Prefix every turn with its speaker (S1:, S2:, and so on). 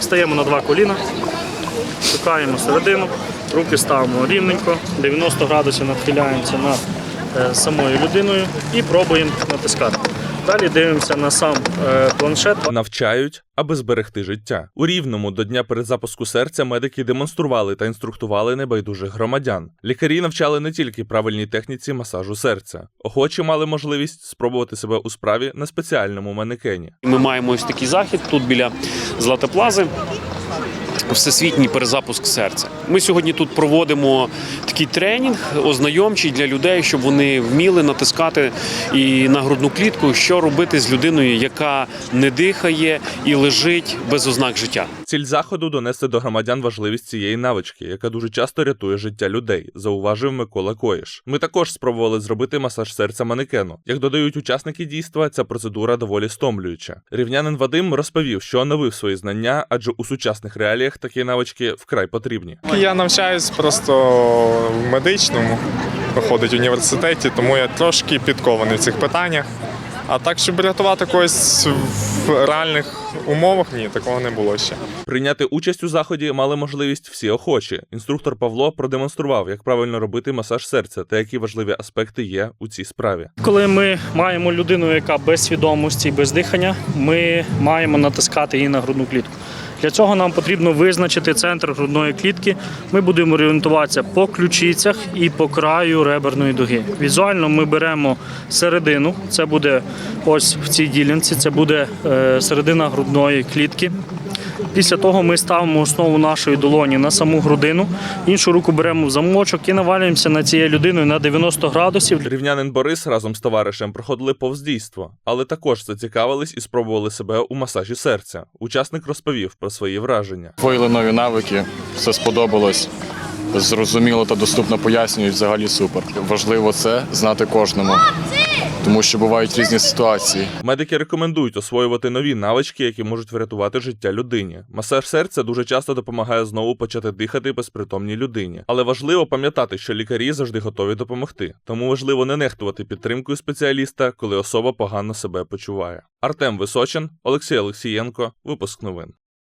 S1: Стаємо на два коліна, шукаємо середину, руки ставимо рівненько, 90 градусів нахиляємося над е, самою людиною і пробуємо натискати. Далі дивимося на сам е, планшет.
S2: Навчають, аби зберегти життя. У рівному до дня перезапуску серця медики демонстрували та інструктували небайдужих громадян. Лікарі навчали не тільки правильній техніці масажу серця. Охочі мали можливість спробувати себе у справі на спеціальному манекені.
S3: Ми маємо ось такий захід тут біля Златоплази. Всесвітній перезапуск серця. Ми сьогодні тут проводимо такий тренінг ознайомчий для людей, щоб вони вміли натискати і на грудну клітку, що робити з людиною, яка не дихає і лежить без ознак життя.
S2: Ціль заходу донести до громадян важливість цієї навички, яка дуже часто рятує життя людей, зауважив Микола Коїш. Ми також спробували зробити масаж серця манекену. Як додають учасники дійства, ця процедура доволі стомлююча. Рівнянин Вадим розповів, що оновив свої знання, адже у сучасних реаліях такі навички вкрай потрібні.
S4: Я навчаюсь просто в медичному, виходить університеті, тому я трошки підкований в цих питаннях. А так, щоб рятувати когось в реальних умовах, ні, такого не було ще.
S2: Прийняти участь у заході мали можливість всі охочі. Інструктор Павло продемонстрував, як правильно робити масаж серця та які важливі аспекти є у цій справі.
S1: Коли ми маємо людину, яка без свідомості, без дихання, ми маємо натискати її на грудну клітку. Для цього нам потрібно визначити центр грудної клітки. Ми будемо орієнтуватися по ключицях і по краю реберної дуги. Візуально ми беремо середину, це буде ось в цій ділянці, це буде е, середина грудної клітки. Після того ми ставимо основу нашої долоні на саму грудину, іншу руку беремо в замочок і навалюємося над цією людиною на 90 градусів.
S2: Рівнянин Борис разом з товаришем проходили повз дійство, але також зацікавились і спробували себе у масажі серця. Учасник розповів про свої враження.
S5: Освоїли нові навики, все сподобалось. Зрозуміло та доступно пояснюють взагалі супер. Важливо це знати кожному, тому що бувають різні ситуації.
S2: Медики рекомендують освоювати нові навички, які можуть врятувати життя людині. Масаж серця дуже часто допомагає знову почати дихати безпритомній людині. Але важливо пам'ятати, що лікарі завжди готові допомогти. Тому важливо не нехтувати підтримкою спеціаліста, коли особа погано себе почуває. Артем Височин, Олексій Олексієнко, випуск новин.